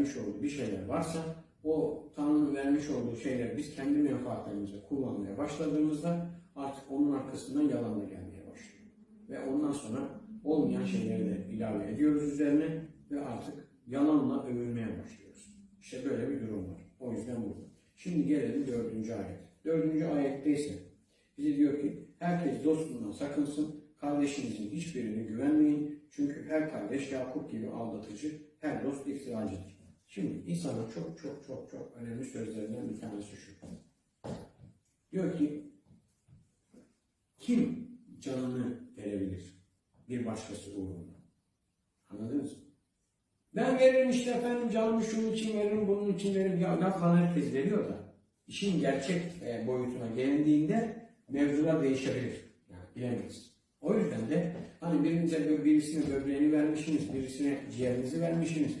vermiş olduğu bir şeyler varsa o Tanrı'nın vermiş olduğu şeyler biz kendi menfaatlerimize kullanmaya başladığımızda artık onun arkasından yalan da gelmeye başlıyor. Ve ondan sonra olmayan şeyleri de ilave ediyoruz üzerine ve artık yalanla övülmeye başlıyoruz. İşte böyle bir durum var. O yüzden bu. Şimdi gelelim dördüncü ayet. Dördüncü ayette ise bize diyor ki herkes dostundan sakınsın, kardeşinizin hiçbirine güvenmeyin. Çünkü her kardeş Yakup gibi aldatıcı, her dost iftiracıdır. Şimdi İsa'nın çok çok çok çok önemli sözlerinden bir tanesi şu. Diyor ki kim canını verebilir bir başkası uğruna? Anladınız mı? Ben veririm işte efendim canımı şunun için veririm, bunun için veririm. Ya lafla herkes veriyor da işin gerçek e, boyutuna gelindiğinde mevzular değişebilir. Yani bilemeyiz. O yüzden de hani birinize birisine böbreğini vermişsiniz, birisine ciğerinizi vermişsiniz.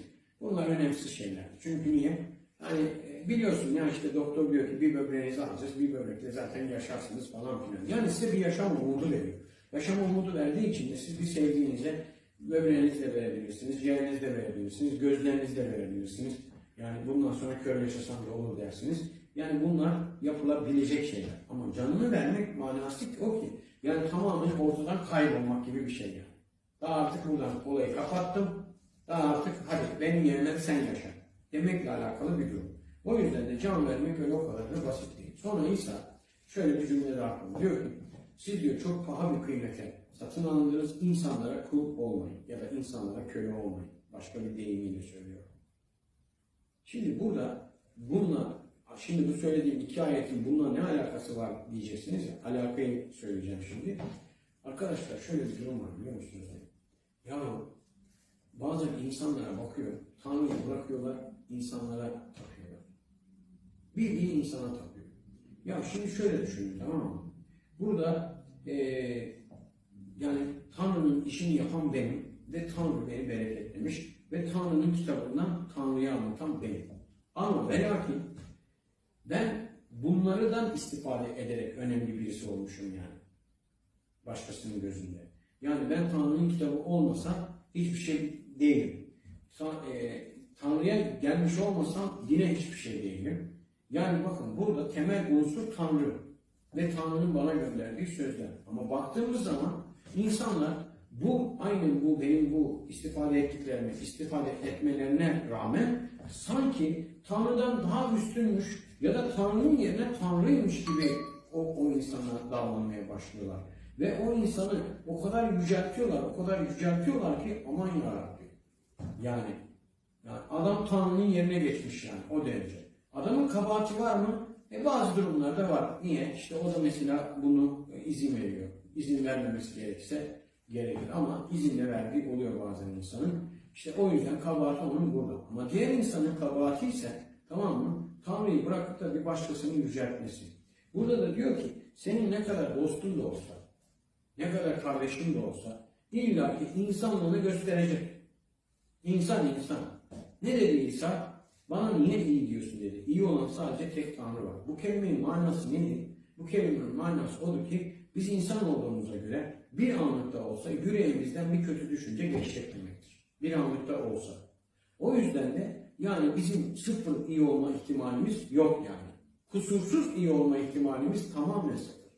Bunlar önemsiz şeyler. Çünkü niye? Hani e, biliyorsun ya işte doktor diyor ki bir böbreğinizi alacağız, bir böbrekle zaten yaşarsınız falan filan. Yani size bir yaşam umudu veriyor. Yaşam umudu verdiği için de siz bir sevdiğinize böbreğinizi de verebilirsiniz, ciğerinizi de verebilirsiniz, gözlerinizi de verebilirsiniz. Yani bundan sonra kör yaşasam da olur dersiniz. Yani bunlar yapılabilecek şeyler. Ama canını vermek manası o ki. Yani tamamen ortadan kaybolmak gibi bir şey yani. Daha artık buradan olayı kapattım. Daha artık hadi benim yerime sen yaşa. Demekle alakalı bir durum. O yüzden de can vermek öyle o kadar da basit değil. Sonra İsa şöyle bir cümle daha kurdu. Diyor ki siz diyor çok paha bir kıymete satın alındınız insanlara kul olmayın ya da insanlara köle olmayın. Başka bir deyimiyle söylüyorum. Şimdi burada bununla şimdi bu söylediğim iki ayetin bununla ne alakası var diyeceksiniz. Alakayı söyleyeceğim şimdi. Arkadaşlar şöyle bir durum var biliyor musunuz? Ya bazen insanlara bakıyor, Tanrı'yı bırakıyorlar, insanlara tapıyorlar. Bildiğin insana tapıyor. Ya şimdi şöyle düşünün tamam mı? Burada eee yani Tanrı'nın işini yapan benim ve Tanrı beni bereketlemiş ve Tanrı'nın kitabından Tanrı'yı anlatan benim. Ama ve lakin ben bunlardan istifade ederek önemli birisi olmuşum yani. Başkasının gözünde. Yani ben Tanrı'nın kitabı olmasa hiçbir şey değilim. E, Tanrı'ya gelmiş olmasam yine hiçbir şey değilim. Yani bakın burada temel unsur Tanrı ve Tanrı'nın bana gönderdiği sözler. Ama baktığımız zaman insanlar bu aynen bu benim bu istifade ettiklerime, istifade etmelerine rağmen sanki Tanrı'dan daha üstünmüş ya da Tanrı'nın yerine Tanrı'ymış gibi o, o insana davranmaya başlıyorlar. Ve o insanı o kadar yüceltiyorlar, o kadar yüceltiyorlar ki aman yarabbi. Yani, yani adam Tanrı'nın yerine geçmiş yani o derece. Adamın kabahati var mı? E bazı durumlarda var. Niye? İşte o da mesela bunu e, izin veriyor. İzin vermemesi gerekse gerekir ama izin de verdiği oluyor bazen insanın. İşte o yüzden kabahati onun burada. Ama diğer insanın kabahati ise tamam mı? Tanrı'yı bırakıp da bir başkasını yüceltmesi. Burada da diyor ki senin ne kadar dostun da olsa, ne kadar kardeşin de olsa illa ki insanlığını gösterecek. İnsan insan. Ne dedi İsa? Bana niye iyi diyorsun dedi. İyi olan sadece tek Tanrı var. Bu kelimenin manası nedir? Bu kelimenin manası odur ki biz insan olduğumuza göre bir anlıkta olsa yüreğimizden bir kötü düşünce geçecek demektir. Bir anlıkta olsa. O yüzden de yani bizim sıfır iyi olma ihtimalimiz yok yani. Kusursuz iyi olma ihtimalimiz tamamen sıfır.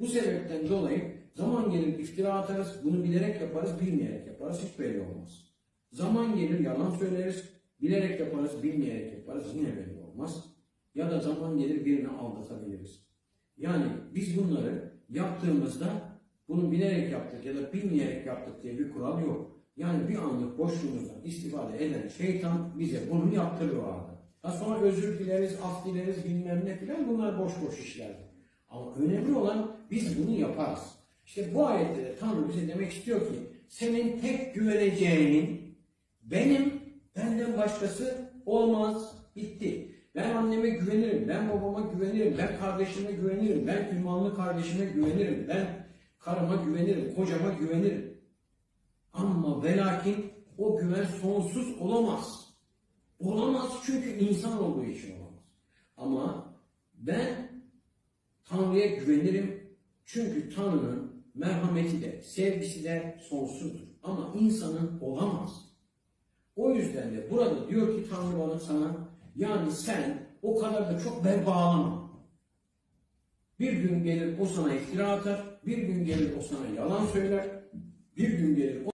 Bu sebepten dolayı zaman gelir iftira atarız, bunu bilerek yaparız, bilmeyerek yaparız, hiç belli olmaz. Zaman gelir yalan söyleriz, bilerek yaparız, bilmeyerek yaparız, yine belli olmaz. Ya da zaman gelir birini aldatabiliriz. Yani biz bunları yaptığımızda bunu bilerek yaptık ya da bilmeyerek yaptık diye bir kural yok. Yani bir anlık boşluğumuzdan istifade eden şeytan bize bunu yaptırır o anda. Ha sonra özür dileriz, af dileriz bilmem ne filan bunlar boş boş işler. Ama önemli olan biz bunu yaparız. İşte bu ayette de Tanrı bize demek istiyor ki senin tek güveneceğinin benim benden başkası olmaz. Bitti. Ben anneme güvenirim, ben babama güvenirim, ben kardeşime güvenirim, ben imanlı kardeşime güvenirim, ben karıma güvenirim, kocama güvenirim. Ama ve lakin o güven sonsuz olamaz. Olamaz çünkü insan olduğu için olamaz. Ama ben Tanrı'ya güvenirim çünkü Tanrı'nın merhameti de, sevgisi de sonsuzdur. Ama insanın olamaz. O yüzden de burada diyor ki Tanrı bana sana yani sen o kadar da çok bel bağlama. Bir gün gelir o sana iftira atar, bir gün gelir o sana yalan söyler, bir gün gelir o